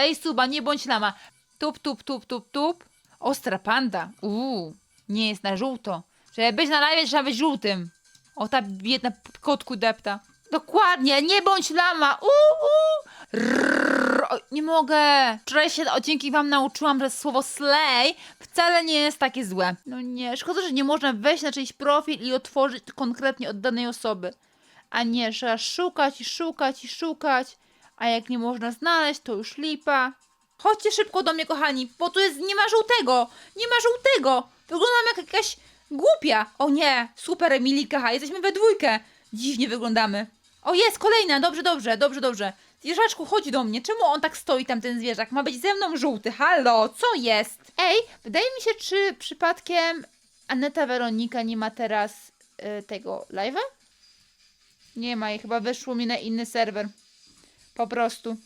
Daj suba, nie bądź lama. Tup, tup, tup, tup, tup. Ostra panda. Uuu, nie jest na żółto. Żeby być na live, trzeba być żółtym. O, ta biedna kotku depta. Dokładnie, nie bądź lama. Uuu. Rrrr, o, nie mogę. Wczoraj się o, dzięki wam nauczyłam, że słowo slay wcale nie jest takie złe. No nie, szkoda, że nie można wejść na czyjś profil i otworzyć konkretnie od danej osoby. A nie, trzeba szukać i szukać i szukać. A jak nie można znaleźć, to już lipa. Chodźcie szybko do mnie, kochani, bo tu jest, nie ma żółtego. Nie ma żółtego. Wyglądam jak jakaś głupia. O nie, super Emilika, jesteśmy we dwójkę. Dziwnie wyglądamy. O, jest kolejna, dobrze, dobrze, dobrze, dobrze. Zwierzaczku, chodź do mnie. Czemu on tak stoi, tam ten zwierzak? Ma być ze mną żółty. Halo, co jest? Ej, wydaje mi się, czy przypadkiem Aneta Weronika nie ma teraz y, tego live'a? Nie ma jej, chyba wyszło mi na inny serwer. Po prostu.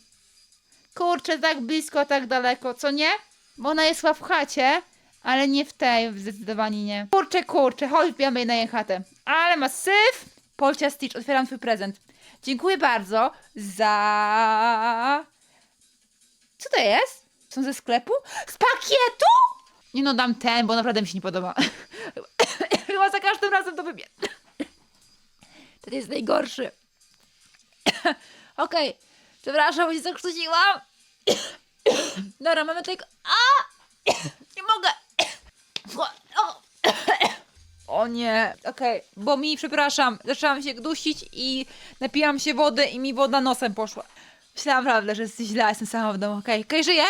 Kurczę, tak blisko, tak daleko, co nie? Bo ona jest w chacie, ale nie w tej, zdecydowanie nie. Kurczę, kurczę, chodź, wbijamy na jej chatę. Ale ma syf! Polcia Stitch, otwieram twój prezent. Dziękuję bardzo za... Co to jest? Są ze sklepu? Z pakietu? Nie no, dam ten, bo naprawdę mi się nie podoba. Chyba za każdym razem to wybieram. Ten jest najgorszy. Okej, przepraszam, bo się zakrztusiłam. Dobra, mamy tego... A! Nie mogę! O! Nie, okej, bo mi, przepraszam, zaczęłam się dusić i napijałam się wody i mi woda nosem poszła. Myślałam naprawdę, że jest źle, jestem sama w domu, okej, okej, żyję?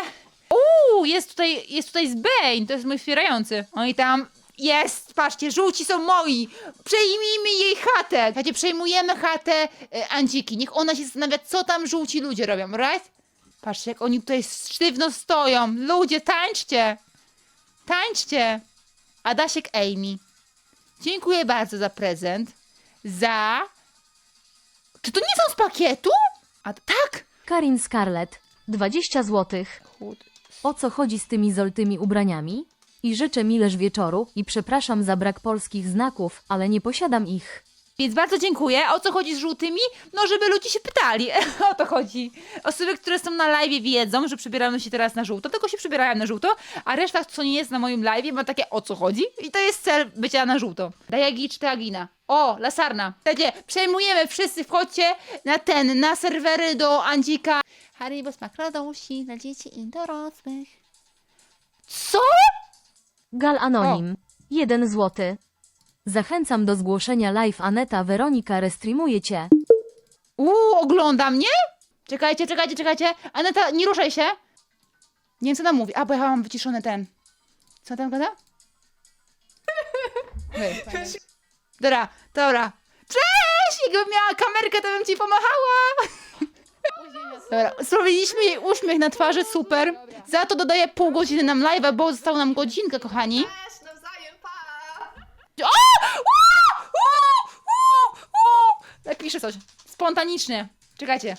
Uuu, jest tutaj, jest tutaj Zbane, to jest mój wspierający. Oni tam, jest, patrzcie, żółci są moi, przejmijmy jej chatę. Słuchajcie, przejmujemy chatę e, Andziki, niech ona się zastanawia, co tam żółci ludzie robią, right? Patrzcie, jak oni tutaj sztywno stoją. Ludzie, tańczcie! Tańczcie! Adasiek Amy. Dziękuję bardzo za prezent. Za... Czy to nie są z pakietu? A tak! Karin Scarlett, 20 zł. Chud. O co chodzi z tymi zoltymi ubraniami? I życzę mileż wieczoru i przepraszam za brak polskich znaków, ale nie posiadam ich. Więc bardzo dziękuję. O co chodzi z żółtymi? No, żeby ludzie się pytali. o to chodzi. Osoby, które są na live wiedzą, że przebieramy się teraz na żółto, tylko się przebierają na żółto, a reszta, co nie jest na moim live, ma takie o co chodzi. I to jest cel bycia na żółto. Dajagi czy Agina. O, Lasarna. Słuchajcie, przejmujemy wszyscy, wchodźcie na ten, na serwery do Andzika. Haribo smak radości dla dzieci i dorosłych. Co? Gal Anonim, 1 zł. Zachęcam do zgłoszenia live Aneta Weronika restreamuje cię. Uuu, ogląda mnie? Czekajcie, czekajcie, czekajcie. Aneta, nie ruszaj się. Nie wiem, co tam mówi. A, bo ja mam wyciszony ten. Co tam gada? Wy, fajnie. Dobra, dobra. Cześć! Jakbym miała kamerkę, to bym ci pomachała. Dobra, zrobiliśmy jej uśmiech na twarzy, super. Za to dodaję pół godziny nam live'a, bo została nam godzinka, kochani. Cześć, nawzajem, pa! O! U! U! U! U! Napiszę coś. Spontanicznie. Czekajcie.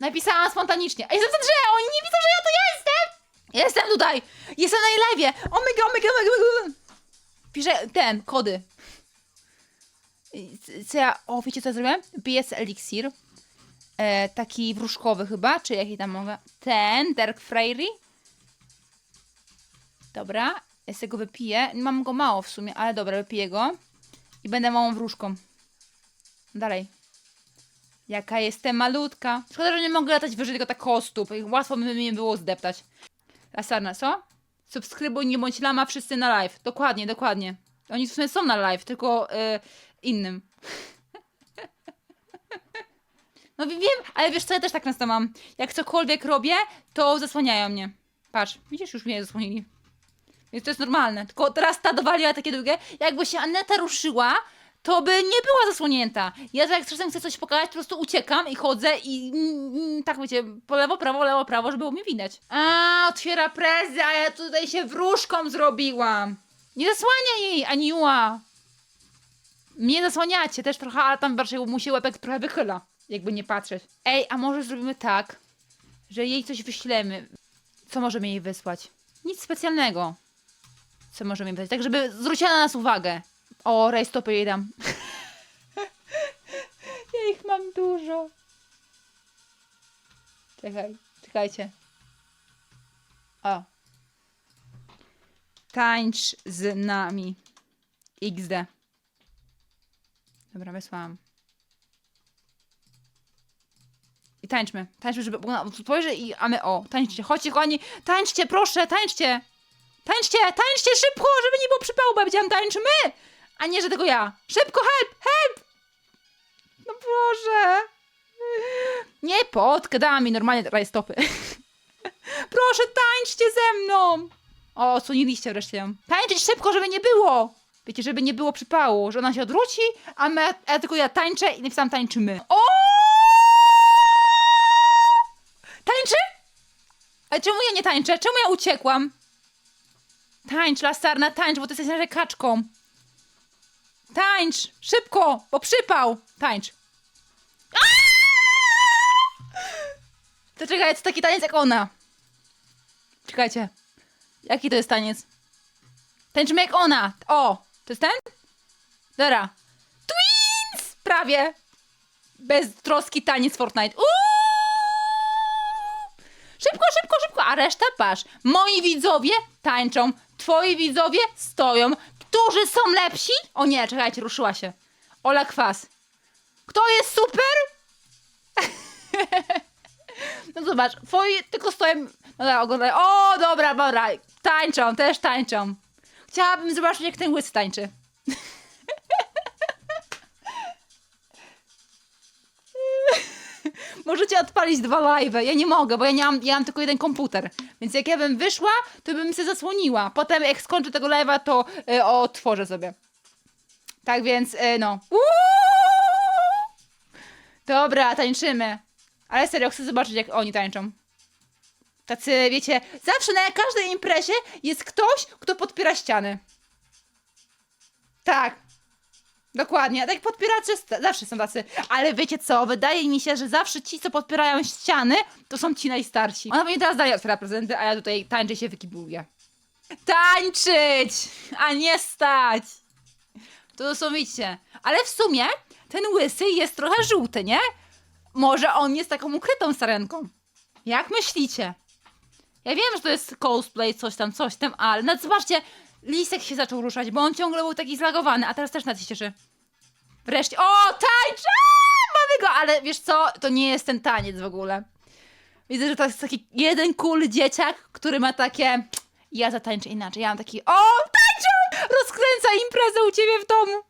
Napisałam spontanicznie. A jestem za drzewo! Oni nie widzą, że ja to jestem! Jestem tutaj! Jestem na jej live! Omega, omega, omega, omega. Piszę ten, kody. Co ja... O, wiecie co ja zrobiłem? BS Elixir. E, taki wróżkowy chyba, czy jaki tam mogę? Ten, Dark Fairy. Dobra, ja z tego wypiję. Mam go mało w sumie, ale dobra, wypiję go. I będę małą wróżką. Dalej. Jaka jestem malutka. Szkoda, że nie mogę latać wyżej tylko tak koło stóp. Łatwo by mi było zdeptać. Lasarna, co? Subskrybuj, nie bądź lama, wszyscy na live. Dokładnie, dokładnie. Oni w sumie są na live, tylko y, innym. No wiem, ale wiesz co, ja też tak często mam. Jak cokolwiek robię, to zasłaniają mnie. Patrz, widzisz, już mnie zasłonili. Więc to jest normalne. Tylko teraz ta dowaliła takie długie. Jakby się Aneta ruszyła, to by nie była zasłonięta. Ja tak jak czasem chcę coś pokazać, po prostu uciekam i chodzę i mm, tak wiecie, po lewo, prawo, lewo, prawo, żeby było mnie widać. A, otwiera prezy, a ja tutaj się wróżką zrobiłam. Nie zasłania jej, Aniła. Mnie zasłaniacie też trochę, ale tam raczej mu się łebek trochę wychyla, jakby nie patrzeć. Ej, a może zrobimy tak, że jej coś wyślemy. Co możemy jej wysłać? Nic specjalnego. Co możemy jej wysłać? Tak, żeby zwróciła na nas uwagę. O, rajstopy jej dam. ja ich mam dużo. Czekaj, czekaj. Czekajcie. O. Tańcz z nami. XD. Dobra, wysłałam. I tańczmy. Tańczmy, żeby ona spojrzy i a my o, tańczcie. Chodźcie, kochani, tańczcie, proszę, tańczcie. Tańczcie, tańczcie szybko, żeby nie było przypału, bo powiedziałam tańczmy, a nie, że tylko ja. Szybko, help, help! No Boże. Nie potkę, dała mi normalnie rajstopy. Proszę, tańczcie ze mną! O, odsłoniliście wreszcie. Tańczyć szybko, żeby nie było! Wiecie, żeby nie było przypału, że ona się odwróci, a, my, a tylko ja tańczę i napisałam tańczymy. O! Czemu ja nie tańczę? Czemu ja uciekłam? Tańcz, lasarna, tańcz, bo ty jesteś naszą kaczką. Tańcz! Szybko, bo przypał! Tańcz. To czekaj, to taki taniec jak ona. Czekajcie. Jaki to jest taniec? Tańczymy jak ona. O, to jest ten? Dobra. Twins! Prawie. Bez troski taniec Fortnite. Uuu! Szybko, szybko, szybko. A reszta patrz. Moi widzowie tańczą. Twoi widzowie stoją. Którzy są lepsi? O nie, czekajcie, ruszyła się. Ola Kwas. Kto jest super? No zobacz, twoi tylko stoją. No dobra, oglądaj. O, dobra, dobra. Tańczą, też tańczą. Chciałabym zobaczyć, jak ten łysy tańczy. Możecie odpalić dwa live'y. Ja nie mogę, bo ja nie mam, ja mam tylko jeden komputer. Więc jak ja bym wyszła, to bym się zasłoniła. Potem jak skończę tego live'a, to y, otworzę sobie. Tak więc, y, no. Dobra, tańczymy. Ale serio, chcę zobaczyć, jak oni tańczą. Tacy, wiecie, zawsze na każdej imprezie jest ktoś, kto podpiera ściany. Tak. Dokładnie. Tak podpieracze zawsze są tacy. Ale wiecie co? Wydaje mi się, że zawsze ci, co podpierają ściany, to są ci najstarsi. Ona pewnie teraz daje otwiera prezenty, a ja tutaj tańczę się wykibuję. Tańczyć! A nie stać! To są, widzicie. Ale w sumie ten łysy jest trochę żółty, nie? Może on jest taką ukrytą sarenką. Jak myślicie? Ja wiem, że to jest cosplay, coś tam, coś tam, ale no zobaczcie, Lisek się zaczął ruszać, bo on ciągle był taki zlagowany, a teraz też na się cieszy. Wreszcie, o, tańcz! Aaa, Mamy go, ale wiesz co, to nie jest ten taniec w ogóle. Widzę, że to jest taki jeden cool dzieciak, który ma takie, ja zatańczę inaczej, ja mam taki, o, tańczą! Rozkręca imprezę u ciebie w domu.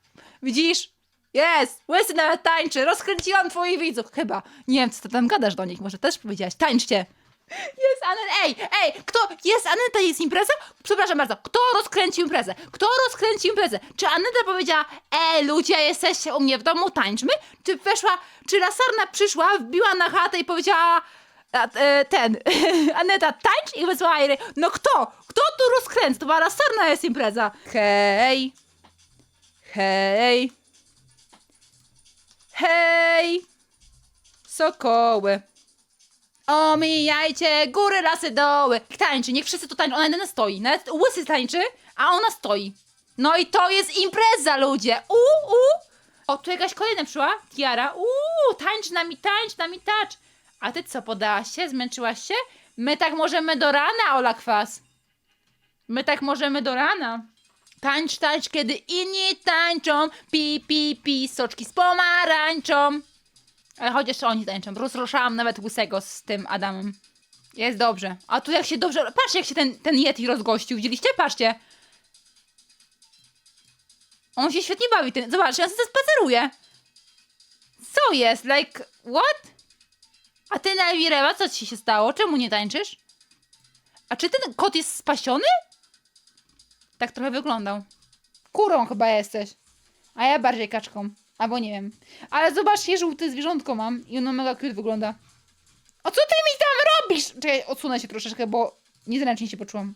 Widzisz? Jest! Łysy nawet tańczy! Rozkręciłam twoich widzów! Chyba. Nie wiem, co ty tam gadasz do nich. Może też powiedziałaś. Tańczcie! Jest Anet... Ej! Ej! Kto... Jest Aneta, jest impreza? Przepraszam bardzo. Kto rozkręcił imprezę? Kto rozkręcił imprezę? Czy Aneta powiedziała Ej, ludzie, jesteście u mnie w domu, tańczmy? Czy weszła... Czy Lasarna przyszła, wbiła na chatę i powiedziała... A, e, ten... Aneta, tańcz i wysłała jej... No kto? Kto tu rozkręca? To była Lasarna jest impreza. Hej! Hej! Hej! Sokoły! Omijajcie góry, lasy, doły. Tańczy, niech wszyscy tu tańczą. Ona jedyna stoi. Nawet łysy tańczy, a ona stoi. No i to jest impreza, ludzie! U, u! O, tu jakaś kolejna przyszła. Tiara. Uuu, tańcz nami, tańcz nami, tacz. A ty co, podałaś się? Zmęczyłaś się? My tak możemy do rana, Ola Kwas. My tak możemy do rana. Tańcz, tańcz, kiedy inni tańczą. Pi, pi, pi, soczki z pomarańczą. Ale chociaż oni tańczą. Rozruszałam nawet łysego z tym Adamem. Jest dobrze. A tu jak się dobrze... Patrzcie, jak się ten, ten Yeti rozgościł. Widzieliście? Patrzcie. On się świetnie bawi. Ten... Zobaczcie, on sobie spaceruje. Co jest? Like, what? A ty, Elwirewa, co ci się stało? Czemu nie tańczysz? A czy ten kot jest spasiony? Tak trochę wyglądał. Kurą chyba jesteś. A ja bardziej kaczką. Albo nie wiem. Ale zobaczcie, żółte zwierzątko mam i ono mega cute wygląda. O co ty mi tam robisz? Czekaj, odsunę się troszeczkę, bo niezręcznie się poczułam.